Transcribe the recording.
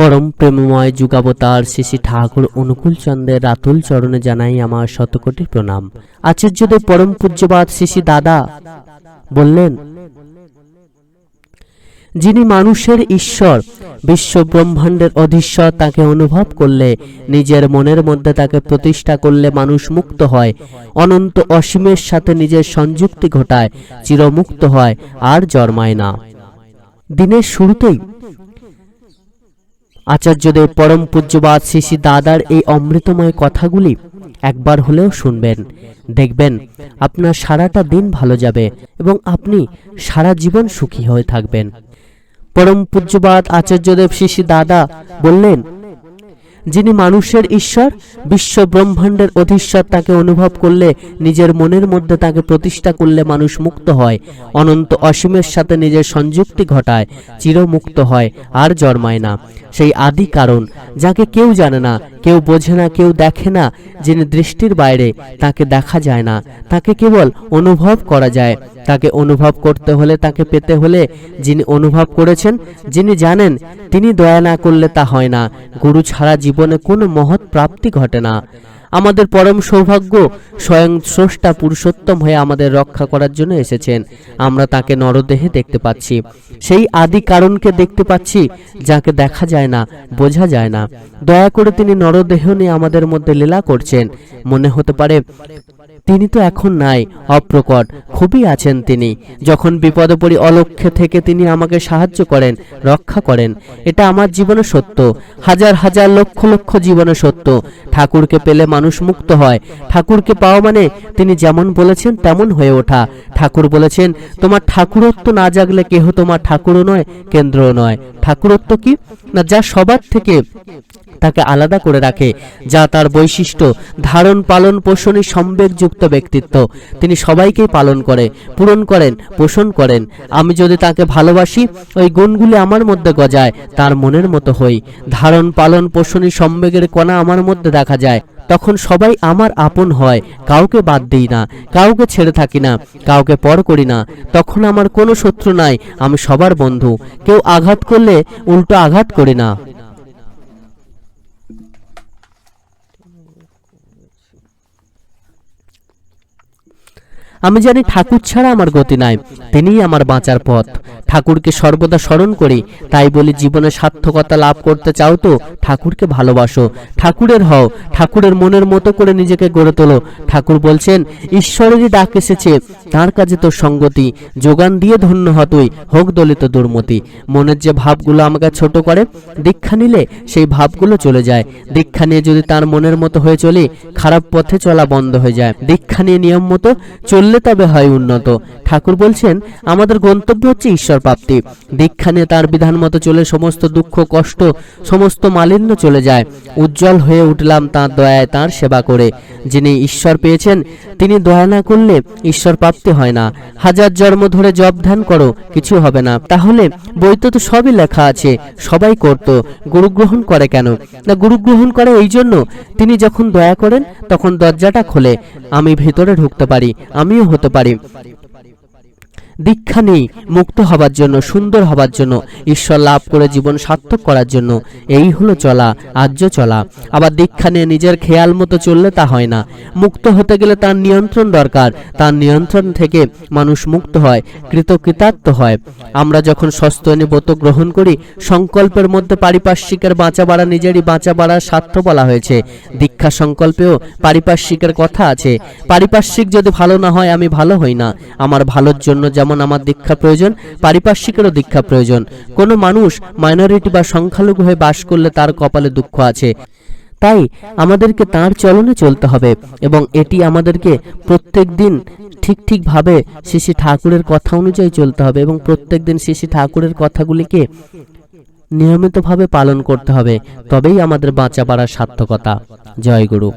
পরম প্রেমময় যুগাবতার শ্রী ঠাকুর অনুকূল চন্দ্রের রাতুল চরণে জানাই আমার শতকোটি প্রণাম। আচার্যদেব পরম পূজ্যবাদ শ্রী দাদা বললেন, যিনি মানুষের ঈশ্বর বিশ্ব ব্রহ্মাণ্ডের অধীশ্বর, তাকে অনুভব করলে, নিজের মনের মধ্যে তাকে প্রতিষ্ঠা করলে মানুষ মুক্ত হয়, অনন্ত অসীমের সাথে নিজের সংযুক্তি ঘটায়, চিরমুক্ত হয়, আর জন্মায় না। দিনের শুরুতেই আচার্যদেব পরম পূজ্যবাদ শিশি দাদার এই অমৃতময় কথাগুলি একবার হলেও শুনবেন। দেখবেন, আপনার সারাটা দিন ভালো যাবে এবং আপনি সারা জীবন সুখী হয়ে থাকবেন। পরম পূজ্যবাদ আচার্যদেব শিশি দাদা বললেন যিনি মানুষের ঈশ্বর বিশ্ব ব্রহ্মাণ্ডের অধীশ্বর তাকে অনুভব করলে, নিজের মনের মধ্যে তাকে প্রতিষ্ঠা করলে মানুষ মুক্ত হয়। অনন্ত অসীমের সাথে নিজের সংযুক্তি ঘটায়, চিরমুক্ত হয়, আর জন্মায় না। সেই আদি কারণ, যাকে কেউ জানে না, কেউ বোঝে না, কেউ দেখে না, যিনি দৃষ্টির বাইরে, তাকে দেখা যায় না। তাকে কেবল অনুভব করা যায়। তাকে অনুভব করতে হলে, তাকে পেতে হলে যিনি অনুভব করেছেন, যিনি জানেন, তিনি দয়া না করলে তা হয় না। গুরু ছাড়া জীবনে কোনো মহৎ প্রাপ্তি ঘটে না। আমাদের পরম সৌভাগ্য স্বয়ং স্রষ্টা পুরুষোত্তম হয়ে আমাদের রক্ষা করার জন্য এসেছেন। আমরা তাকে নরদেহে দেখতে পাচ্ছি। সেই আদি কারণকে দেখতে পাচ্ছি, যাকে দেখা যায় না, বোঝা যায় না। দয়া করে তিনি নরদেহ নিয়ে আমাদের মধ্যে লীলা করছেন। মনে হতে পারে তিনি তো এখন নাই, অপ্রকট। খুবই আছেন তিনি। যখন বিপদে পড়ি অলক্ষ্যে থেকে তিনি আমাকে সাহায্য করেন, রক্ষা করেন, এটা আমার জীবনে সত্য। হাজার হাজার লক্ষ লক্ষ জীবনে সত্য। ঠাকুরকে পেলে মানুষ মুক্ত হয়। ঠাকুরকে পাওয়া মানে তিনি যেমন বলেছেন, তেমন হয়ে ওঠা। ঠাকুর বলেছেন, তোমার ঠাকুরত্ব না জাগলে কেহ তোমার ঠাকুরও নয়, কেন্দ্রও নয়। ঠাকুরত্ব কি? না যা সবার থেকে তাকে আলাদা করে রাখে, যা তার বৈশিষ্ট্য ধারণ, পালন, পোষণী সম্বেগযুক্ত ব্যক্তিত্ব। তিনি সবাইকেই পালন করে, পূরণ করেন, পোষণ করেন। আমি যদি তাকে ভালোবাসি, ওই গুণগুলি আমার মধ্যে গজায়, তার মনের মতো হই। ধারণ, পালন, পোষণী সম্বেগের কণা আমার মধ্যে দেখা যায়। তখন সবাই আমার আপন হয়, কাউকে বাদ দিই না, কাউকে ছেড়ে থাকি না, কাউকে পর করি না। তখন আমার কোনো শত্রু নাই, আমি সবার বন্ধু। কেউ আঘাত করলে উল্টো আঘাত করি না। আমি জানি ঠাকুর ছাড়া আমার গতি নাই তিনিই আমার বাঁচার পথ। ঠাকুরকে সর্বদা স্মরণ করি। তাই বলি, জীবনে সার্থকতা লাভ করতে চাও তো, ঠাকুরকে ভালোবাসো। ঠাকুরের হও, ঠাকুরের মনের মতো করে নিজেকে গড়ে তোলো। ঠাকুর বলছেন, ঈশ্বরেরই ডাক এসেছে, তার কাজে তোর সঙ্গতি। যোগান দিয়ে ধন্য হ তুই, হোক দলিত দুর্মতি। মনের যে ভাবগুলো আমাকে ছোট করে, দীক্ষা নিলে সেই ভাবগুলো চলে যায়। দীক্ষা নিয়ে যদি তার মনের মতো হয়ে চলি, খারাপ পথে চলা বন্ধ হয়ে যায়। দীক্ষা নিয়ে নিয়ম মতো চললে তবে হয় উন্নত। ঠাকুর বলছেন, আমাদের গন্তব্য হচ্ছে ঈশ্বর প্রাপ্তি। দীক্ষা নিয়ে তার বিধান মতো চলে সমস্ত দুঃখ, কষ্ট, সমস্ত মালিন্য চলে যায়। উজ্জ্বল হয়ে উঠলাম তার দয়ায় তার সেবা করে। যিনি ঈশ্বর পেয়েছেন, তিনি দয়া না করলে ঈশ্বর প্রাপ্তি হয় না। হাজার জন্ম ধরে জব ধ্যান করো, কিছু হবে না। তাহলে বইতে তো সবই লেখা আছে, সবাই করত। গুরু গ্রহণ করে কেন? না, গুরু গ্রহণ করে এই জন্য তিনি যখন দয়া করেন, তখন দরজাটা খোলে। আমি ভেতরে ঢুকতে পারি, আমিও হতে পারি। দীক্ষা নেই, মুক্ত হবার জন্য, সুন্দর হবার জন্য, ঈশ্বর লাভ করে জীবন সার্থক করার জন্য। এই হলো চলা, আর্য চলা। আবার দীক্ষা নিয়ে নিজের খেয়াল মতো চললে তা হয় না। মুক্ত হতে গেলে তার নিয়ন্ত্রণ দরকার। তার নিয়ন্ত্রণ থেকে মানুষ মুক্ত হয়, কৃতকৃতার্থ হয়। আমরা যখন সস্তনী ব্রত গ্রহণ করি, সংকল্পের মধ্যে পারিপার্শ্বিকের বাঁচা বাড়া নিজেরই বাঁচা বাড়ার স্বার্থ বলা হয়েছে। দীক্ষা সংকল্পেও পারিপার্শ্বিকের কথা আছে। পারিপার্শ্বিক যদি ভালো না হয়, আমি ভালো হই না। আমার ভালোর জন্য যেমন আমার দীক্ষা প্রয়োজন, পারিপার্শ্বিকেরও দীক্ষা প্রয়োজন। কোনো মানুষ মাইনরিটি বা সংখ্যালঘু হয়ে বাস করলে তার কপালে দুঃখ আছে। তাই আমাদেরকে তার চলনে চলতে হবে এবং এটি আমাদেরকে প্রত্যেক দিন ঠিক ঠিকভাবে শ্রী ঠাকুরের কথা অনুযায়ী চলতে হবে এবং প্রত্যেক দিন শ্রী ঠাকুরের কথাগুলিকে নিয়মিতভাবে পালন করতে হবে। তবেই আমাদের বাঁচা বাড়ার সার্থকতা। জয় গুরু।